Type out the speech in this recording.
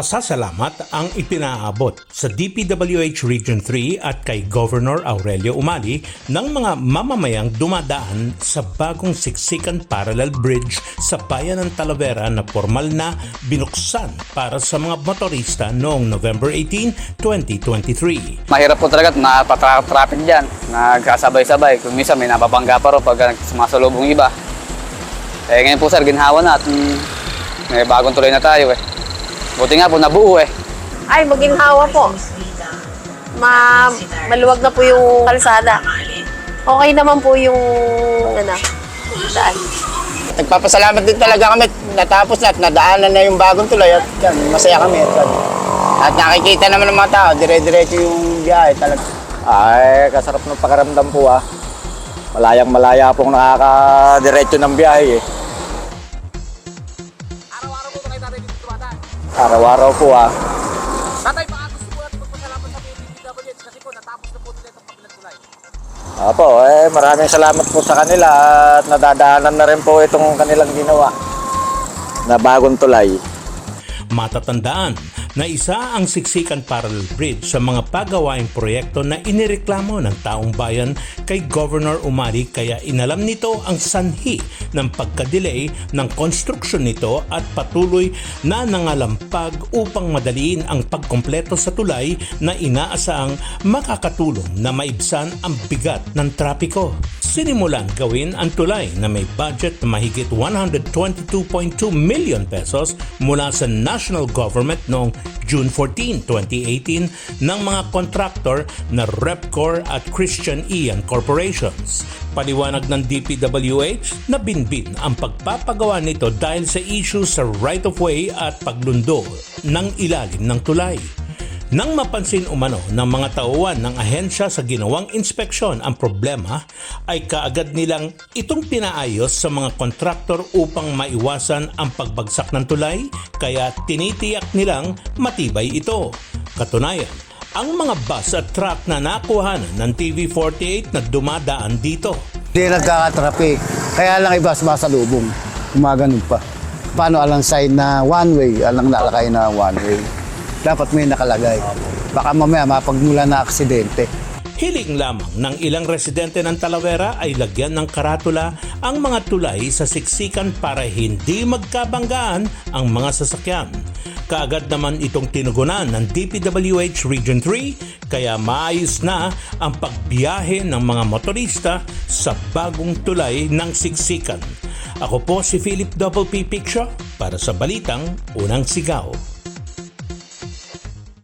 pasasalamat ang ipinaabot sa DPWH Region 3 at kay Governor Aurelio Umali ng mga mamamayang dumadaan sa bagong siksikan parallel bridge sa bayan ng Talavera na formal na binuksan para sa mga motorista noong November 18, 2023. Mahirap po talaga at napatraffic dyan. Nagkasabay-sabay. Kung minsan may napapangga pa rin pag sumasalubong iba. Eh ngayon po sir, ginhawa na at mm, may bagong tuloy na tayo eh. Buti nga po, nabuo eh. Ay, maginhawa po. Ma maluwag na po yung kalsada. Okay naman po yung ano, daan. Nagpapasalamat din talaga kami natapos na at nadaanan na yung bagong tulay at yan, masaya kami. At, at nakikita naman ng mga tao, dire-diretso yung biyahe talaga. Ay, kasarap ng pakiramdam po ah. Malayang malaya pong nakakadiretso ng biyahe eh. Araw-araw po ah. Tatay, baka gusto po natin magpasalamat sa PPWH kasi po natapos na po nila itong kabilang tulay. Apo, eh maraming salamat po sa kanila at nadadaanan na rin po itong kanilang ginawa na bagong tulay. Matatandaan na isa ang siksikan parallel bridge sa mga pagawaing proyekto na inireklamo ng taong bayan kay Governor Umali kaya inalam nito ang sanhi ng pagkadelay ng konstruksyon nito at patuloy na nangalampag upang madaliin ang pagkompleto sa tulay na inaasahang makakatulong na maibsan ang bigat ng trapiko. Sinimulan gawin ang tulay na may budget na mahigit 122.2 million pesos mula sa national government noong June 14, 2018 ng mga kontraktor na Repcor at Christian Ian Corporations. Paliwanag ng DPWH na binbin ang pagpapagawa nito dahil sa issue sa right-of-way at paglundo ng ilalim ng tulay. Nang mapansin umano ng mga tauhan ng ahensya sa ginawang inspeksyon ang problema, ay kaagad nilang itong pinaayos sa mga kontraktor upang maiwasan ang pagbagsak ng tulay, kaya tinitiyak nilang matibay ito. Katunayan, ang mga bus at truck na nakuhanan ng TV48 na dumadaan dito Hindi nagkakatraffic. Kaya lang iba sumasalubong. Gumaganon pa. Paano alang sign na one way, alang nalakay na one way. Dapat may nakalagay. Baka mamaya mapagmula na aksidente. Hiling lamang ng ilang residente ng Talavera ay lagyan ng karatula ang mga tulay sa siksikan para hindi magkabanggaan ang mga sasakyan. Kaagad naman itong tinugunan ng DPWH Region 3 kaya maayos na ang pagbiyahe ng mga motorista sa bagong tulay ng siksikan. Ako po si Philip Double P Picture para sa Balitang Unang Sigaw.